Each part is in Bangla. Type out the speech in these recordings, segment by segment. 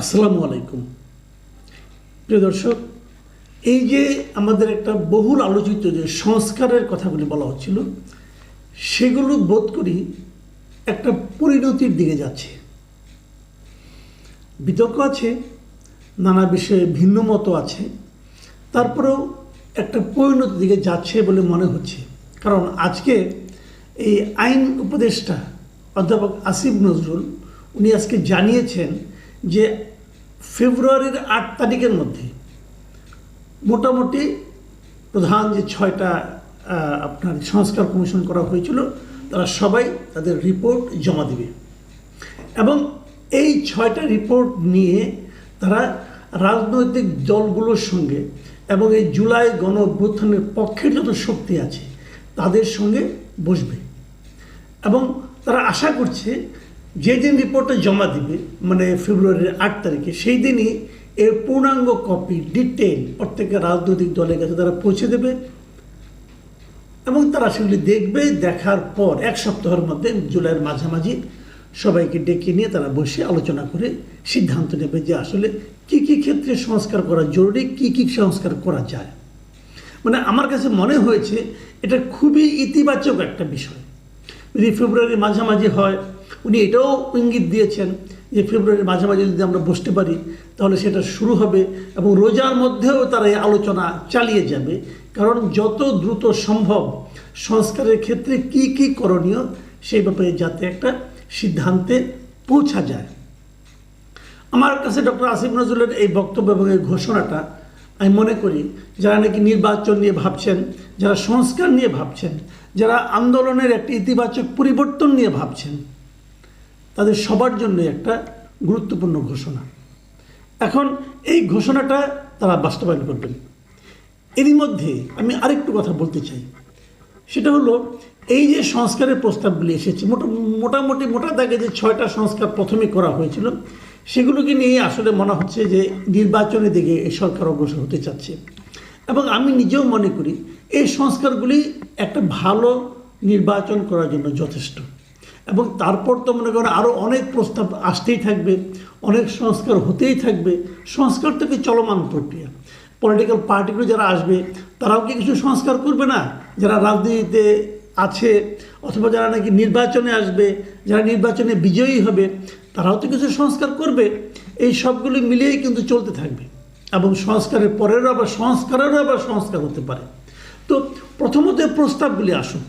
আসসালামু আলাইকুম। প্রিয় দর্শক, এই যে আমাদের একটা বহুল আলোচিত যে সংস্কারের কথাগুলি বলা হচ্ছিল, সেগুলো বোধ করি একটা পরিণতির দিকে যাচ্ছে। বিতর্ক আছে, নানা বিষয়ে ভিন্ন মতো আছে, তারপরেও একটা পরিণতির দিকে যাচ্ছে বলে মনে হচ্ছে। কারণ আজকে এই আইন উপদেষ্টা অধ্যাপক আসিফ নজরুল, উনি আজকে জানিয়েছেন যে ফেব্রুয়ারির আট তারিখের মধ্যে মোটামুটি প্রধান যে ছয়টা আপনার সংস্কার কমিশন করা হয়েছিল, তারা সবাই তাদের রিপোর্ট জমা দেবে। এবং এই ছয়টা রিপোর্ট নিয়ে তারা রাজনৈতিক দলগুলোর সঙ্গে এবং এই জুলাই গণ অভ্যুত্থানের পক্ষের যত শক্তি আছে, তাদের সঙ্গে বসবে। এবং তারা আশা করছে যেদিন রিপোর্টটা জমা দিবে মানে ফেব্রুয়ারির আট তারিখে সেই দিনই এর পূর্ণাঙ্গ কপি ডিটেল প্রত্যেকের রাজনৈতিক দলের কাছে তারা পৌঁছে দেবে এবং তারা সেগুলি দেখবে, দেখার পর এক সপ্তাহের মধ্যে জুলাইয়ের মাঝামাঝি সবাইকে ডেকে নিয়ে তারা বসে আলোচনা করে সিদ্ধান্ত নেবে যে আসলে কি কি ক্ষেত্রে সংস্কার করা জরুরি, কি কি সংস্কার করা যায়। মানে আমার কাছে মনে হয়েছে, এটা খুবই ইতিবাচক একটা বিষয়। যদি ফেব্রুয়ারির মাঝামাঝি হয় উনি এটাও ইঙ্গিত দিয়েছেন যে ফেব্রুয়ারির মাঝামাঝি যদি আমরা বসতে পারি, তাহলে সেটা শুরু হবে এবং রোজার মধ্যেও তারা এই আলোচনা চালিয়ে যাবে। কারণ যত দ্রুত সম্ভব সংস্কারের ক্ষেত্রে কি কি করণীয় সেই ব্যাপারে যাতে একটা সিদ্ধান্তে পৌঁছা যায়। আমার কাছে ডক্টর আসিফ নজরুলের এই বক্তব্য এবং এই ঘোষণাটা আমি মনে করি, যারা নাকি নির্বাচন নিয়ে ভাবছেন, যারা সংস্কার নিয়ে ভাবছেন, যারা আন্দোলনের একটি ইতিবাচক পরিবর্তন নিয়ে ভাবছেন তাদের সবার জন্য একটা গুরুত্বপূর্ণ ঘোষণা। এখন এই ঘোষণাটা তারা বাস্তবায়ন করবেন। এরই মধ্যে আমি আরেকটু কথা বলতে চাই। সেটা হলো, এই যে সংস্কারের প্রস্তাবগুলি এসেছে, মোটা, মোটামুটি মোটা দাগে যে ছয়টা সংস্কার প্রথমে করা হয়েছিল, সেগুলোকে নিয়ে আসলে মনে হচ্ছে যে নির্বাচনের দিকে এই সরকার অগ্রসর হতে চাচ্ছে। এবং আমি নিজেও মনে করি, এই সংস্কারগুলি একটা ভালো নির্বাচন করার জন্য যথেষ্ট। এবং তারপর তো মনে করেন আরও অনেক প্রস্তাব আসতেই থাকবে, অনেক সংস্কার হতেই থাকবে। সংস্কার তো কি চলমান প্রক্রিয়া। পলিটিক্যাল পার্টিগুলো যারা আসবে, তারাও কি কিছু সংস্কার করবে না? যারা রাজনীতিতে আছে অথবা যারা নাকি নির্বাচনে আসবে, যারা নির্বাচনে বিজয়ী হবে, তারাও তো কিছু সংস্কার করবে। এই সবগুলি মিলিয়েই কিন্তু চলতে থাকবে। এবং সংস্কারের পরেরও আবার সংস্কারেরও আবার সংস্কার হতে পারে। তো প্রথমত প্রস্তাবগুলি আসুন।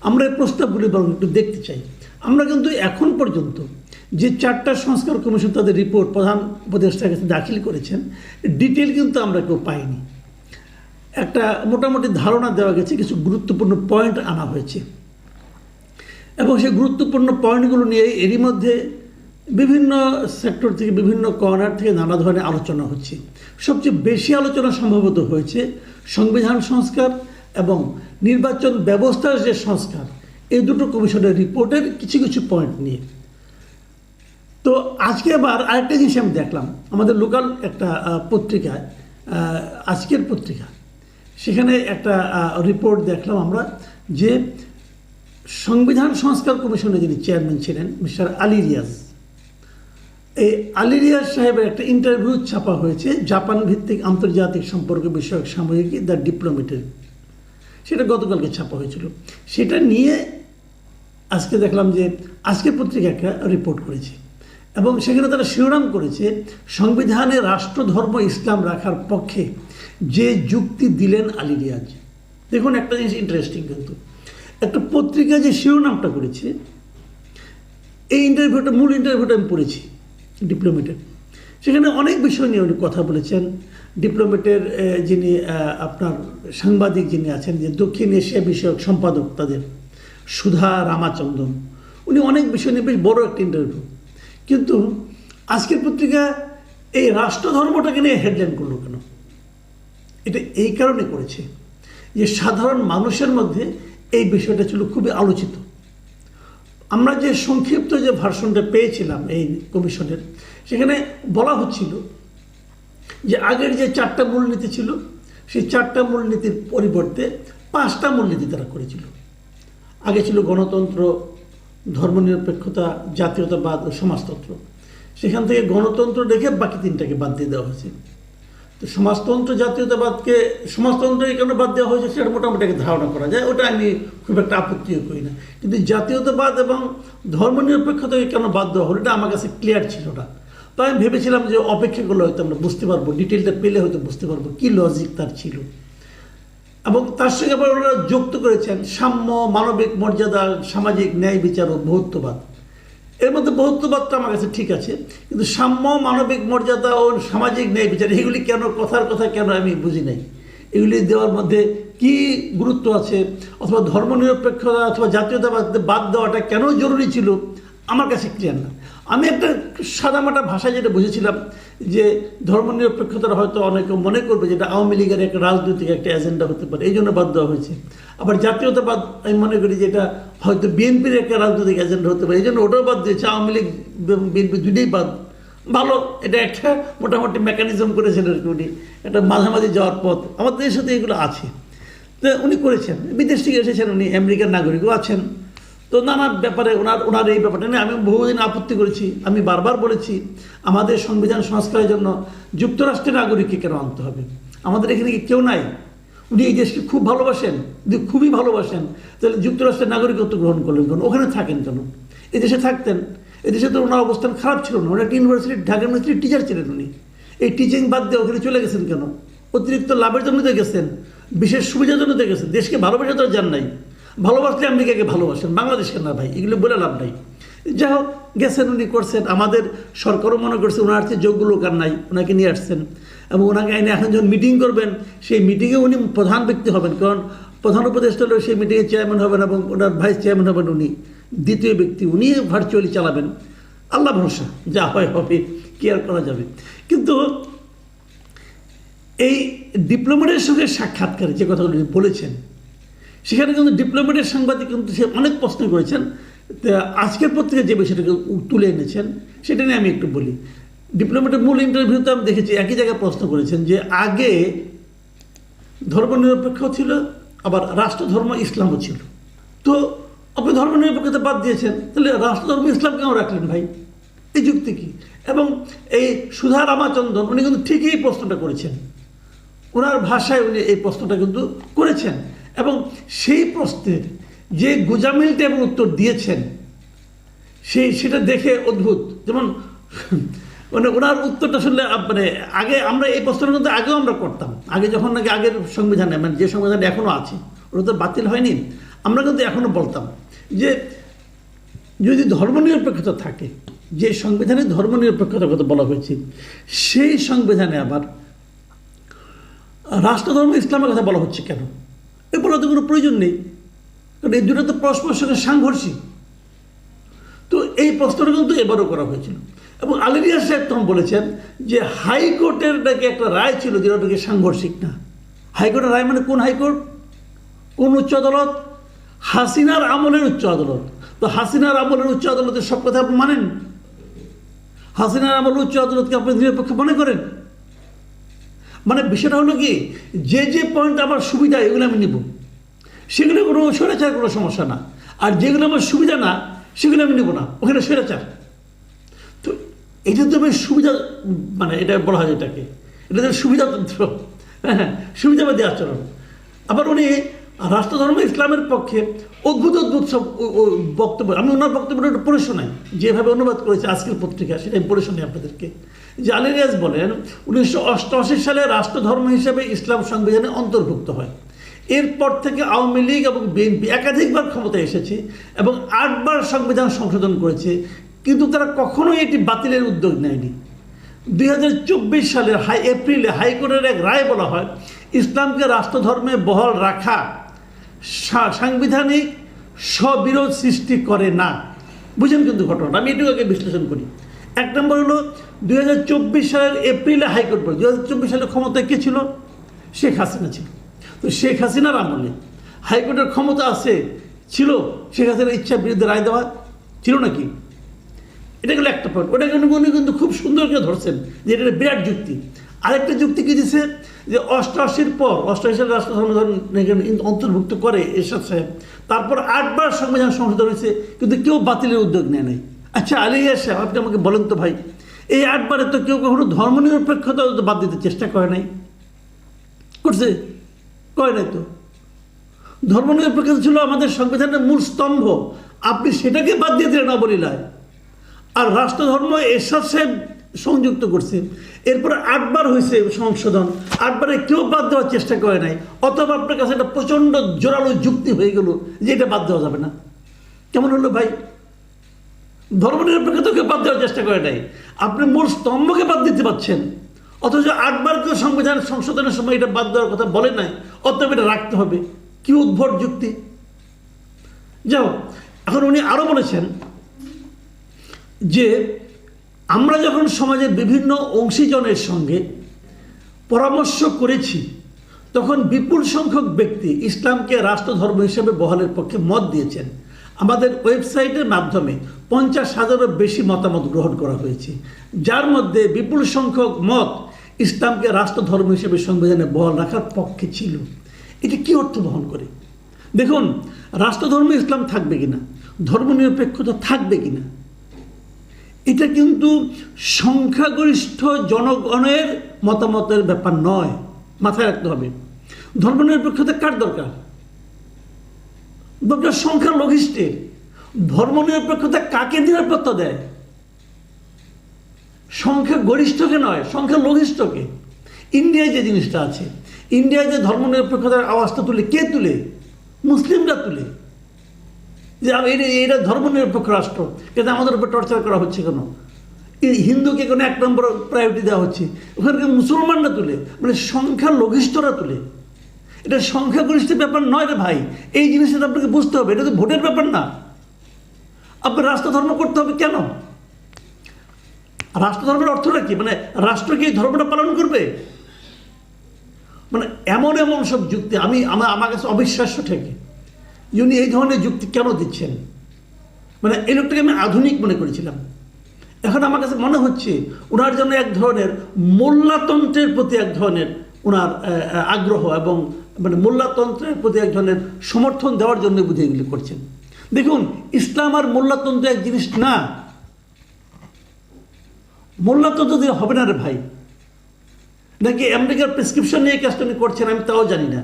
আমরা এই প্রস্তাবগুলি বরং একটু দেখতে চাই। আমরা কিন্তু এখন পর্যন্ত যে চারটা সংস্কার কমিশন তাদের রিপোর্ট প্রধান উপদেষ্টার কাছে দাখিল করেছেন ডিটেল কিন্তু আমরা কেউ পাইনি। একটা মোটামুটি ধারণা দেওয়া গেছে, কিছু গুরুত্বপূর্ণ পয়েন্ট আনা হয়েছে। এবং সেই গুরুত্বপূর্ণ পয়েন্টগুলো নিয়ে এরই মধ্যে বিভিন্ন সেক্টর থেকে, বিভিন্ন কর্নার থেকে নানা ধরনের আলোচনা হচ্ছে। সবচেয়ে বেশি আলোচনা সম্ভবত হয়েছে সংবিধান সংস্কার এবং নির্বাচন ব্যবস্থার যে সংস্কার এই দুটো কমিশনের রিপোর্টের কিছু কিছু পয়েন্ট নিয়ে। তো আজকে আবার আরেকটা জিনিস আমি দেখলাম, আমাদের লোকাল একটা পত্রিকায় আজকের পত্রিকা। সেখানে একটা রিপোর্ট দেখলাম আমরা যে সংবিধান সংস্কার কমিশনের যিনি চেয়ারম্যান ছিলেন, মিস্টার আলী রিয়াজ, এই আলী রিয়াজ সাহেবের একটা ইন্টারভিউ ছাপা হয়েছে জাপান ভিত্তিক আন্তর্জাতিক সম্পর্ক বিষয়ক সাময়িকী দ্য ডিপ্লোমেটের সেটা গতকালকে ছাপা হয়েছিল। সেটা নিয়ে আজকে দেখলাম যে আজকে পত্রিকা একটা রিপোর্ট করেছে এবং সেখানে তারা শিরোনাম করেছে, সংবিধানে রাষ্ট্রধর্ম ইসলাম রাখার পক্ষে যে যুক্তি দিলেন আলী রিয়াজ। দেখুন একটা জিনিস ইন্টারেস্টিং কিন্তু। একটা পত্রিকা যে শিরোনামটা করেছে, এই ইন্টারভিউটা মূল ইন্টারভিউটা আমি পড়েছি ডিপ্লোমেটের সেখানে অনেক বিষয় নিয়ে উনি কথা বলেছেন। ডিপ্লোমেটের যিনি আপনার সাংবাদিক যিনি আছেন, যে দক্ষিণ এশিয়া বিষয়ক সম্পাদক তাদের। সুধা রামাচন্দ্রন উনি অনেক বিষয় নিয়ে বেশ বড় একটা ইন্টারভিউ কিন্তু আজকের পত্রিকা এই রাষ্ট্রধর্মটাকে নিয়ে হেডলাইন করল কেন? এটা এই কারণে করেছে যে সাধারণ মানুষের মধ্যে এই বিষয়টা ছিল খুবই আলোচিত। আমরা যে সংক্ষিপ্ত যে ভার্সনটা পেয়েছিলাম এই কমিশনের, সেখানে বলা হচ্ছিল যে আগের যে চারটা মূলনীতি ছিল, সেই চারটা মূলনীতির পরিবর্তে পাঁচটা মূলনীতি তারা করেছিল। আগে ছিল গণতন্ত্র, ধর্মনিরপেক্ষতা, জাতীয়তাবাদ ও সমাজতন্ত্র। সেখান থেকে গণতন্ত্র রেখে বাকি তিনটাকে বাদ দিয়ে দেওয়া হয়েছে। তো সমাজতন্ত্র, জাতীয়তাবাদকে সমাজতন্ত্র এই কারণে বাদ দেওয়া হয়েছে সেটা মোটামুটি একটা ধারণা করা যায়। ওটা আমি খুব একটা আপত্তিও করি না। কিন্তু জাতীয়তাবাদ এবং ধর্মনিরপেক্ষতাকে কেন বাদ দেওয়া হলো, এটা আমার কাছে ক্লিয়ার ছিল না। তো আমি ভেবেছিলাম যে অপেক্ষা করলে হয়তো আমরা বুঝতে পারব ডিটেলটা পেলে হয়তো বুঝতে পারব কী লজিক তার ছিল। এবং তার সঙ্গে আবার ওনারা যুক্ত করেছেন সাম্য, মানবিক মর্যাদা, সামাজিক ন্যায় বিচার ও বহুত্ববাদ। এর মধ্যে বহুত্ববাদটা আমার কাছে ঠিক আছে, কিন্তু সাম্য, মানবিক মর্যাদা ও সামাজিক ন্যায় বিচার, এগুলি কেন, কথার কথা কেন আমি বুঝি নাই। এগুলি দেওয়ার মধ্যে কি গুরুত্ব আছে, অথবা ধর্মনিরপেক্ষতা অথবা জাতীয়তাবাদ বাদ দেওয়াটা কেন জরুরি ছিল, আমার কাছে ক্লিয়ার না। আমি একটা সাদামাটা ভাষায় যেটা বুঝেছিলাম যে ধর্ম ধর্মনিরপেক্ষতার হয়তো অনেকে মনে করবে যেটা আওয়ামী লীগের একটা রাজনৈতিক একটা এজেন্ডা হতে পারে, এই জন্য বাদ দেওয়া হয়েছে। আবার জাতীয়তাবাদ, আমি মনে করি যে এটা হয়তো বিএনপির একটা রাজনৈতিক এজেন্ডা হতে পারে, এই জন্য ওটাও বাদ দিয়েছে, আওয়ামী লীগ এবং বিএনপি দুটোই বাদ। ভালো, এটা একটা মোটামুটি মেকানিজম করেছেন আর কি উনি, একটা মাঝামাঝি যাওয়ার পথ। আমাদের সাথে এগুলো আছে। তো উনি করেছেন, বিদেশ থেকে এসেছেন উনি, আমেরিকার নাগরিকও আছেন। তো নানা ব্যাপারে, ওনার ওনার এই ব্যাপারটা নিয়ে আমি বহুদিন আপত্তি করেছি। আমি বারবার বলেছি, আমাদের সংবিধান সংস্কারের জন্য যুক্তরাষ্ট্রের নাগরিককে কেন আনতে হবে? আমাদের এখানে কি কেউ নাই? উনি এই দেশকে খুব ভালোবাসেন খুবই ভালোবাসেন। তাহলে যুক্তরাষ্ট্রের নাগরিকত্ব গ্রহণ করলেন কেন? ওখানে থাকেন কেন? এই দেশে থাকতেন। এই দেশে তো ওনার অবস্থান খারাপ ছিল না। ওনার একটা ইউনিভার্সিটি ঢাকা ইউনিভার্সিটির টিচার ছিলেন উনি। এই টিচিং বাদ দিয়ে ওখানে চলে গেছেন কেন? অতিরিক্ত লাভের জন্য তো গেছেন, বিশেষ সুবিধার জন্য তো গেছেন। দেশকে ভালোবাসা তো আর যান নাই। ভালোবাসলে আমেরিকাকে ভালোবাসেন, বাংলাদেশকে না ভাই, এগুলো বলে লাভ নাই। যাই হোক, গেছেন উনি, করছেন। আমাদের সরকারও মনে করছে ওনার চেয়ে যোগ্য লোক আর নাই ওনাকে নিয়ে আসছেন। এবং ওনাকে এনে এখন যখন মিটিং করবেন, সেই মিটিংয়ে উনি প্রধান ব্যক্তি হবেন, কারণ প্রধান উপদেষ্টা হলেও সেই মিটিংয়ে চেয়ারম্যান হবেন এবং ওনার ভাইস চেয়ারম্যান হবেন উনি, দ্বিতীয় ব্যক্তি। উনি ভার্চুয়ালি চালাবেন। আল্লাহ ভরসা, যা হয় হবে, কি আর করা যাবে। কিন্তু এই ডিপ্লোমেটের সঙ্গে সাক্ষাৎকারে যে কথাগুলো বলেছেন সেখানে কিন্তু ডিপ্লোমেটের সাংবাদিক কিন্তু সে অনেক প্রশ্ন করেছেন। আজকের পত্রিকা যে বিষয়টাকে তুলে এনেছেন, সেটা নিয়ে আমি একটু বলি। ডিপ্লোমেটের মূল ইন্টারভিউতে আমি দেখেছি, একই জায়গায় প্রশ্ন করেছেন যে আগে ধর্মনিরপেক্ষ ছিল, আবার রাষ্ট্রধর্ম ইসলামও ছিল। তো আপনি ধর্মনিরপেক্ষতা বাদ দিয়েছেন, তাহলে রাষ্ট্রধর্ম ইসলাম কেন রাখলেন ভাই? এই যুক্তি কি? এবং এই সুধা রামাচন্দ্রন উনি কিন্তু ঠিকই প্রশ্নটা করেছেন। ওনার ভাষায় উনি এই প্রশ্নটা কিন্তু করেছেন। এবং সেই প্রশ্নের যে গুজামিলটা এবং উত্তর দিয়েছেন সেই সেটা দেখে অদ্ভুত। যেমন মানে ওনার উত্তরটা শুনলে মানে আগে আমরা এই প্রশ্নটা কিন্তু আগেও আমরা করতাম। আগে যখন নাকি আগের সংবিধানে মানে যে সংবিধান এখনও আছে, ওটা তো বাতিল হয়নি। আমরা কিন্তু এখনও বলতাম যে যদি ধর্মনিরপেক্ষতা থাকে, যে সংবিধানে ধর্মনিরপেক্ষতার কথা বলা হয়েছে, সেই সংবিধানে আবার রাষ্ট্রধর্ম ইসলামের কথা বলা হচ্ছে কেন? এ বলার তো কোনো প্রয়োজন নেই। কারণ এই দুটো তো পরস্পরের সঙ্গে সাংঘর্ষিক। তো এই প্রশ্নটা কিন্তু এবারও করা হয়েছিল। এবং আলিরিয়া সাহেব তখন বলেছেন যে হাইকোর্টের নাকি একটা রায় ছিল যেটা নাকি সাংঘর্ষিক না। হাইকোর্টের রায় মানে কোন হাইকোর্ট? কোন উচ্চ আদালত? হাসিনার আমলের উচ্চ আদালত। তো হাসিনার আমলের উচ্চ আদালতের সব কথা আপনি মানেন? হাসিনার আমলের উচ্চ আদালতকে আপনি নিরপেক্ষ মনে করেন? মানে বিষয়টা হলো কি, যে যে পয়েন্ট আমার সুবিধা, এগুলো আমি নিব। সেগুলো কোনো স্বৈরাচার, কোনো সমস্যা না। আর যেগুলো আমার সুবিধা না, সেগুলো আমি নেব না। ওখানে স্বৈরাচার। তো এটা তো আমি সুবিধা মানে এটা বলা হয় এটাকে। এটা তো সুবিধাতন্ত্র। হ্যাঁ হ্যাঁ সুবিধাবাদী আচরণ। আবার উনি রাষ্ট্রধর্ম ইসলামের পক্ষে অদ্ভুত অদ্ভুত সব বক্তব্য। আমি ওনার বক্তব্যটা পড়ে শোনাই। যেভাবে অনুবাদ করেছে আজকের পত্রিকা, সেটা আমি পড়ে শোনাই আপনাদেরকে। যে আলিরিয়াজ বলেন, উনিশশো অষ্টআশি সালে রাষ্ট্রধর্ম হিসেবে ইসলাম সংবিধানে অন্তর্ভুক্ত হয়। এরপর থেকে আওয়ামী লীগ এবং বিএনপি একাধিকবার ক্ষমতায় এসেছে এবং আটবার সংবিধান সংশোধন করেছে, কিন্তু তারা কখনোই এটি বাতিলের উদ্যোগ নেয়নি। দুই হাজার চব্বিশ সালের হাই এপ্রিলে হাইকোর্টের এক রায় বলা হয়, ইসলামকে রাষ্ট্রধর্মে বহাল রাখা সাংবিধানিক স্ববিরোধ সৃষ্টি করে না। বুঝেন কিন্তু ঘটনাটা, আমি এটুকু আগে বিশ্লেষণ করি। এক নম্বর হলো, দুই হাজার চব্বিশ সালের এপ্রিলে হাইকোর্ট বলে দুই সালে ক্ষমতায় কে ছিল? শেখ হাসিনা ছিল। তো শেখ হাসিনার আমলে হাইকোর্টের ক্ষমতা আছে, ছিল শেখ হাসিনার ইচ্ছার বিরুদ্ধে রায় দেওয়া, ছিল নাকি? এটা গেলো একটা পয়েন্ট ওটা কিন্তু উনি কিন্তু খুব সুন্দর করে ধরছেন যে এটা বিরাট যুক্তি। আরেকটা যুক্তি কী দিছে? যে অষ্টআশির পর অষ্টআশি সালে রাষ্ট্র সংবিধান অন্তর্ভুক্ত করে এরশাদ সাহেব। তারপর আটবার সংবিধান সংশোধন হয়েছে, কিন্তু কেউ বাতিলের উদ্যোগ নেয় নাই। আচ্ছা আলিয়া সাহেব, আপনি আমাকে বলেন তো ভাই, এই আটবারে তো কেউ কখনো ধর্মনিরপেক্ষতা বাদ দিতে চেষ্টা করে নাই? করছে? করে নাই তো। ধর্মনিরপেক্ষতা ছিল আমাদের সংবিধানের মূল স্তম্ভ। আপনি সেটাকে বাদ দিয়ে দিলেন অবলীলায়। আর রাষ্ট্রধর্ম এরশাদ সাহেব সংযুক্ত করছে। এরপরে আটবার হয়েছে সংশোধন। আটবারে কেউ বাদ দেওয়ার চেষ্টা করে নাই। অথবা আপনার কাছে একটা প্রচণ্ড জোরালো যুক্তি হয়ে গেল যে এটা বাদ দেওয়া যাবে না। কেমন হলো ভাই? ধর্মনিরপেক্ষতাকে বাদ দেওয়ার চেষ্টা করে নাই। আপনি মূল স্তম্ভকে বাদ দিতে পারছেন। অথচ আটবার কেউ সংবিধান সংশোধনের সময় এটা বাদ দেওয়ার কথা বলে নাই। অতএব এটা রাখতে হবে। কি উদ্ভট যুক্তি। যাও এখন উনি আরও বলেছেন যে আমরা যখন সমাজের বিভিন্ন অংশীজনের সঙ্গে পরামর্শ করেছি, তখন বিপুল সংখ্যক ব্যক্তি ইসলামকে রাষ্ট্রধর্ম হিসেবে বহালের পক্ষে মত দিয়েছেন। আমাদের ওয়েবসাইটের মাধ্যমে পঞ্চাশ হাজারও বেশি মতামত গ্রহণ করা হয়েছে। যার মধ্যে বিপুল সংখ্যক মত ইসলামকে রাষ্ট্রধর্ম হিসেবে সংবিধানে বহাল রাখার পক্ষে ছিল। এটি কি অর্থ বহন করে? দেখুন, রাষ্ট্রধর্ম ইসলাম থাকবে কিনা? ধর্মনিরপেক্ষতা থাকবে কিনা? এটা কিন্তু সংখ্যাগরিষ্ঠ জনগণের মতামতের ব্যাপার নয়। মাথায় রাখতে হবে। ধর্মনিরপেক্ষতা কার দরকার? দরকার সংখ্যা লঘিষ্ঠের। ধর্মনিরপেক্ষতা কাকে নিরাপত্তা দেয়? সংখ্যা গরিষ্ঠকে নয়, সংখ্যা লঘিষ্ঠকে। ইন্ডিয়ায় যে জিনিসটা আছে, ইন্ডিয়ায় যে ধর্মনিরপেক্ষতার আওয়াজটা তুলে কে তুলে? মুসলিমরা তুলে। যে এটা এটা ধর্মনিরপেক্ষ রাষ্ট্র। কিন্তু আমাদের উপর টর্চার করা হচ্ছে কেন? হিন্দুকে কোনো এক নম্বর প্রায়োরিটি দেওয়া হচ্ছে? ওখানকার মুসলমানরা তুলে মানে সংখ্যা লঘিষ্ঠরা তুলে। এটা সংখ্যাগরিষ্ঠের ব্যাপার নয় রে ভাই। এই জিনিসটা আপনাকে বুঝতে হবে। এটা তো ভোটের ব্যাপার না। আপনার রাষ্ট্রধর্ম করতে হবে কেন? রাষ্ট্রধর্মের অর্থটা কি? মানে রাষ্ট্র কি ধর্মটা পালন করবে? মানে এমন এমন সব যুক্তি আমি আমার আমার কাছে অবিশ্বাস্য ঠেকে। উনি এই ধরনের যুক্তি কেন দিচ্ছেন? মানে এই লোকটাকে আমি আধুনিক মনে করেছিলাম। এখন আমার কাছে মনে হচ্ছে ওনার জন্য এক ধরনের মোল্লাতন্ত্রের প্রতি এক ধরনের ওনার আগ্রহ এবং মানে মোল্লাতন্ত্রের প্রতি এক ধরনের সমর্থন দেওয়ার জন্য বুঝে এগুলি করছেন। দেখুন, ইসলাম আর মোল্লাতন্ত্র এক জিনিস না। মোল্লাতন্ত্র দিয়ে হবে না রে ভাই। নাকি আমেরিকার প্রেসক্রিপশন নিয়ে কাজটা করছেন আমি তাও জানি না।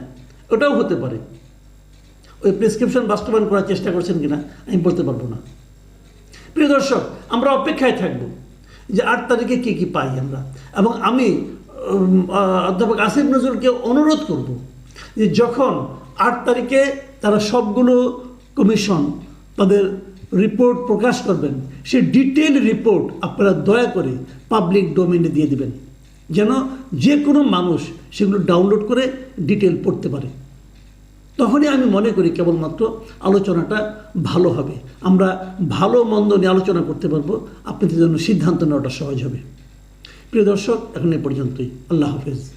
ওটাও হতে পারে। ওই প্রেসক্রিপশন বাস্তবায়ন করার চেষ্টা করছেন কিনা, আমি বলতে পারব না। প্রিয় দর্শক, আমরা অপেক্ষায় থাকব যে আট তারিখে কী কী পাই আমরা। এবং আমি অধ্যাপক আসিফ নজরুলকে অনুরোধ করব যে যখন আট তারিখে তারা সবগুলো কমিশন তাদের রিপোর্ট প্রকাশ করবেন সেই ডিটেল রিপোর্ট আপনারা দয়া করে পাবলিক ডোমেনে দিয়ে দিবেন। যেন যে কোনো মানুষ সেগুলো ডাউনলোড করে ডিটেল পড়তে পারে। তখনই আমি মনে করি কেবলমাত্র আলোচনাটা ভালো হবে। আমরা ভালো মন্দ নিয়ে আলোচনা করতে পারব। আপনাদের জন্য সিদ্ধান্ত নেওয়াটা সহজ হবে। প্রিয় দর্শক, এখন এ পর্যন্তই। আল্লাহ হাফেজ।